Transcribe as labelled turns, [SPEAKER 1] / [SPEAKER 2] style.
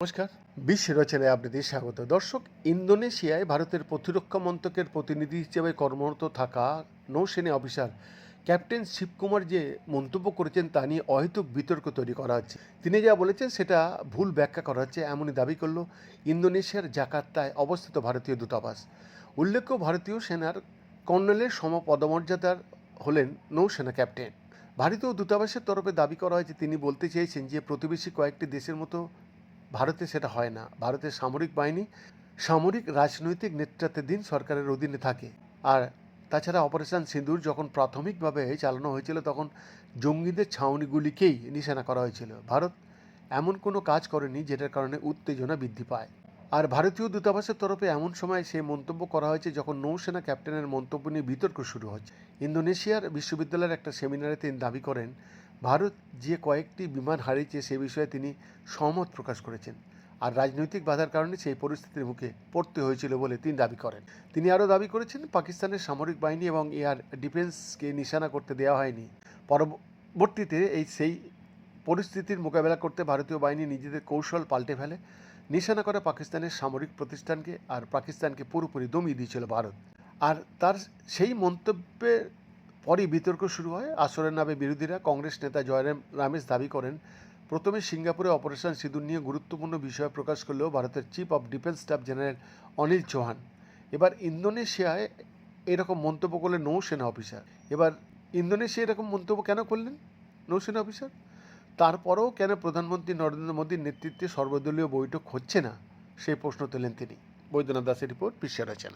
[SPEAKER 1] নমস্কার, বিশ্ব রচনায় আপনাদের স্বাগত। দর্শক, ইন্দোনেশিয়ায় ভারতের প্রতিরক্ষা মন্ত্রকের প্রতিনিধি হিসেবে কর্মরত থাকা নৌসেনা অফিসার ক্যাপ্টেন শিবকুমার যে মন্তব্য করেছেন তা নিয়ে অহেতুক বিতর্ক তৈরি করা হচ্ছে। তিনি যা বলেছেন, সেটা ভুল ব্যাখ্যা করা হচ্ছে, এমনই দাবি করল ইন্দোনেশিয়ার জাকার্তায় অবস্থিত ভারতীয় দূতাবাস। উল্লেখ্য, ভারতীয় সেনার কর্নেলের সম পদমর্যাদার হলেন নৌসেনা ক্যাপ্টেন। ভারতীয় দূতাবাসের তরফে দাবি করা হয়েছে তিনি বলতে চেয়েছেন যে প্রতিবেশী কয়েকটি দেশের মতো ভারতে সেটা হয় না। ভারতের সামরিক বাহিনী সামরিক রাজনৈতিক নেতৃত্বাধীন সরকারের অধীনে থাকে। আর তাছাড়া অপারেশন সিঁদুর যখন প্রাথমিকভাবে চালানো হয়েছিল, তখন জঙ্গিদের ছাউনিগুলিকেই নিশানা করা হয়েছিল। ভারত এমন কোনো কাজ করেনি, যেটার কারণে উত্তেজনা বৃদ্ধি পায়। আর ভারতীয় দূতাবাসের তরফে এমন সময় সে মন্তব্য করা হয়েছে যখন নৌসেনা ক্যাপ্টেনের মন্তব্য নিয়ে বিতর্ক শুরু হচ্ছে। ইন্দোনেশিয়ার বিশ্ববিদ্যালয়ের একটা সেমিনারে তিনি দাবি করেন, ভারত যে কয়েকটি বিমান হারিয়েছে সে বিষয়ে তিনি সহমত প্রকাশ করেছেন আর রাজনৈতিক বাধার কারণে সেই পরিস্থিতির মুখে পড়তে হয়েছিল বলে তিনি দাবি করেন। তিনি আরও দাবি করেছেন, পাকিস্তানের সামরিক বাহিনী এবং এয়ার ডিফেন্সকে নিশানা করতে দেওয়া হয়নি। পরবর্তীতে এই সেই পরিস্থিতির মোকাবেলা করতে ভারতীয় বাহিনী নিজেদের কৌশল পাল্টে ফেলে নিশানা করে পাকিস্তানের সামরিক প্রতিষ্ঠানকে আর পাকিস্তানকে পুরোপুরি দমিয়ে দিয়েছিল ভারত। আর তার সেই মন্তব্যের পরই বিতর্ক শুরু হয়। আসরের নামে বিরোধীরা কংগ্রেস নেতা জয়রাম রামেশ দাবি করেন, প্রথমে সিঙ্গাপুরে অপারেশন সিঁদুর নিয়ে গুরুত্বপূর্ণ বিষয় প্রকাশ করলেও ভারতের chief of defence staff general Anil Chauhan. এবার ইন্দোনেশিয়ায় এরকম মন্তব্য করলেন নৌসেনা অফিসার এবার ইন্দোনেশিয়া এরকম মন্তব্য কেন করলেন নৌসেনা অফিসার তারপরেও কেন প্রধানমন্ত্রী নরেন্দ্র মোদীর নেতৃত্বে সর্বদলীয় বৈঠক হচ্ছে না? সেই প্রশ্ন তোলেন তিনি। বৈদ্যনাথ দাসের রিপোর্ট বিশ্ব রচনা